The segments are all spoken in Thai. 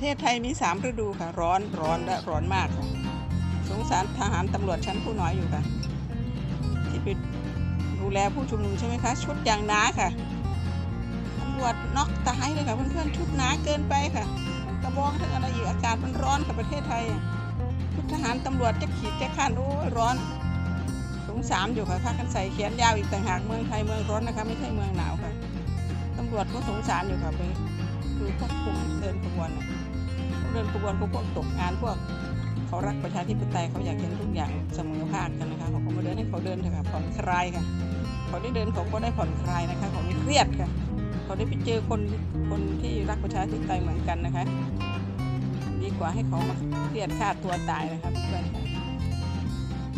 ประเทศไทยมีสามฤดูค่ะ ร้อนร้อนและร้อนมากค่ะสงสารทหารตำรวจชั้นผู้น้อยอยู่ค่ะ ที่ไปดูแลผู้ชุมนุมใช่ไหมคะชุดอย่างหนาค่ะตำรวจน็อกตายเลยค่ะเพื่อนๆชุดหนาเกินไปค่ะกระบองทั้งอะไรอีกอากาศมันร้อนค่ะประเทศไทยชุดทหารตำรวจจะขีดจะขันโอ้ร้อนสงสารอยู่ค่ะพากันใส่แขนยาวอีกต่างหากเมืองไทยเมืองร้อนนะคะไม่ใช่เมืองหนาวค่ะตำรวจก็สงสารอยู่ค่ะไปดูควบคุมเดินขบวนนะ เดินขบวนพวกพวกตกงานพวกเขารักประชาธิปไตยเขาอยากเห็นทุกอย่างเสมอภาคกันนะคะเขาก็มาเดินให้เขาเดินเถอะค่ะผ่อนคลายค่ะเขาได้เดินเขาก็ได้ผ่อนคลายนะคะเขาไม่เครียดค่ะเขาได้ไปเจอคนคนที่รักประชาธิปไตยเหมือนกันนะคะ ดีกว่าให้เขามาเครียดฆ่าตัวตายนะคะเพื่อน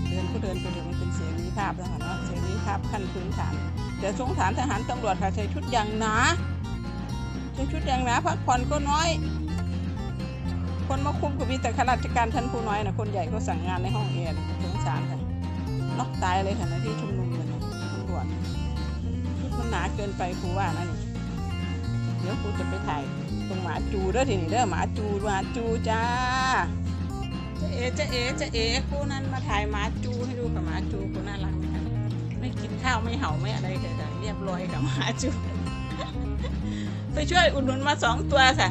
เดินก็เดินไปเถอะมันเป็นเสรีภาพนะคะเนาะเสรีภาพขั้นพื้นฐานแต่สงสารทหารตำรวจค่ะใส่ชุดอย่างหนาใส่ชุดอย่างหนาพักผ่อนก็น้อย คนมาคุมก็มีแต่ข้าราชการชั้นผู้น้อยนะคนใหญ่ก็สั่งงานในห้องเรียนสงสารค่ะน็อกตายเลยค่ะในที่ชุมนุมเลยตำรวจชุดมันหนาเกินไปครูว่านะนี่เดี๋ยวครูจะไปถ่ายตรงหมาจูเด้อทีนี้เด้อหมาจูหมาจูจ้าจะเอจะเอจะเอครูนั้นมาถ่ายหมาจูให้ดูค่ะหมาจูครูน่ารักไหมคะไม่กินข้าวไม่เห่าไม่อะไรเลยค่เรียบร้อยค่ะหมาจูไปช่วยอุดหนุนมาสองตัวค่ะ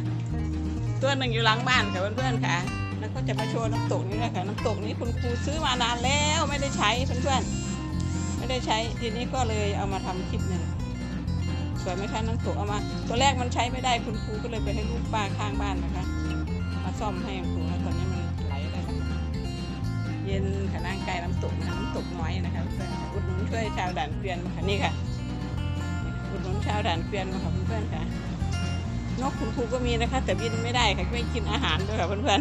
ตัวหนึ่งอยู่หลังบ้านค่ะเพื่อนๆค่ะ แล้วก็จะมาโชว์น้ำตกนี่แหละค่ะน้ำตกนี้คุณครูซื้อมานานแล้วไม่ได้ใช้เพื่อนๆไม่ได้ใช้ทีนี้ก็เลยเอามาทำคลิปหนึ่งสวยไหมคะน้ำตกเอามา ตัวแรกมันใช้ไม่ได้คุณครูก็เลยไปให้ลูกป้าข้างบ้านนะคะมาซ่อมให้คุณครูแล้วตอนนี้มันไหลแล้วเย็นค่ะนั่งใกล้น้ำตกนะน้ำตกน้อยนะคะเพื่อนอุดหนุนช่วยชาวด่านเกวียนมาค่ะนี่ค่ะนี่ค่ะอุดหนุนชาวด่านเกวียนมาค่ะเพื่อนๆค่ะ นกคุณครูก็มีนะคะ แต่บินไม่ได้ค่ะไม่กินอาหารด้วยค่ะเพื่อน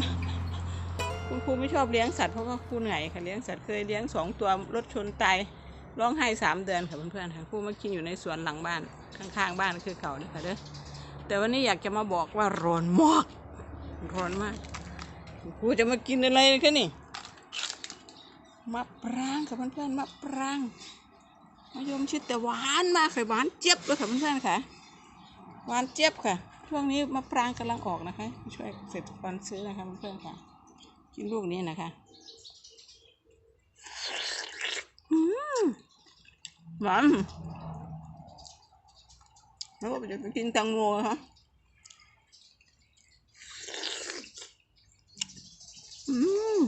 ๆคุณครูไม่ชอบเลี้ยงสัตว์เพราะว่าครูเหนื่อยค่ะเลี้ยงสัตว์เคยเลี้ยงสองตัวรถชนตายร้องไห้สามเดือนค่ะเพื่อนๆค่ะครูมากินอยู่ในสวนหลังบ้านข้างๆบ้านคือเขาเลยค่ะเด้อแต่วันนี้อยากจะมาบอกว่าร้อนมากร้อนมากคุณครูจะมากินอะไรคะนี่มะปรางค่ะเพื่อนๆมะปรางมะยมชิดแต่หวานมากค่ะหวานเจี๊ยบเลยค่ะเพื่อนๆค่ะหวานเจี๊ยบค่ะ ช่วงนี้มะปรางกำลังออกนะคะ ช่วยเกษตรกรซื้อนะคะเพื่อนๆค่ะ กินลูกนี้นะคะอืมหวานแล้วก็จะไปกินแตังโมนะคะอืม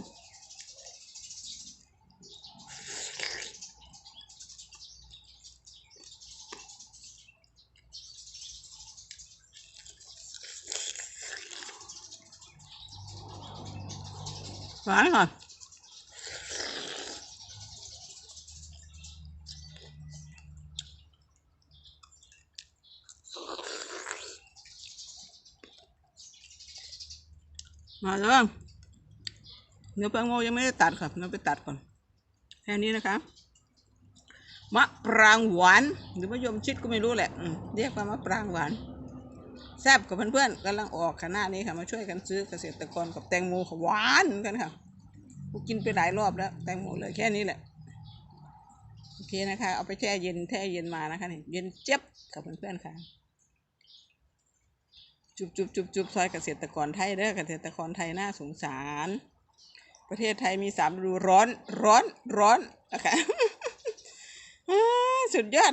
หวานค่ะมาแล้วเนื้อป้งโมยังไม่ได้ตัดค่ะเราไปตัดก่อนแค่นี้นะคะมะปรางหวานหรือมะยมชิดก็ไม่รู้แหละเรียกว่ามะปรางหวาน แซ่บกับเพื่อนๆกำลังออกค่ะน้านี้ค่ะมาช่วยกันซื้อเกษตรกรกับแตงโมค่ะหวานกันค่ะกูกินไปหลายรอบแล้ว แตงโมเลยแค่นี้แหละโอเคนะคะ เอาไปแช่เย็นแช่เย็นมานะคะนี่เย็นเจี๊ยบกับเพื่อนๆค่ะ จุบจุบจุบจุบซอยเกษตรกรไทยเด้อเกษตรกรไทยน่าสงสาร ประเทศไทยมีสามฤดูร้อนร้อนร้อนนะคะอ่าสุดยอด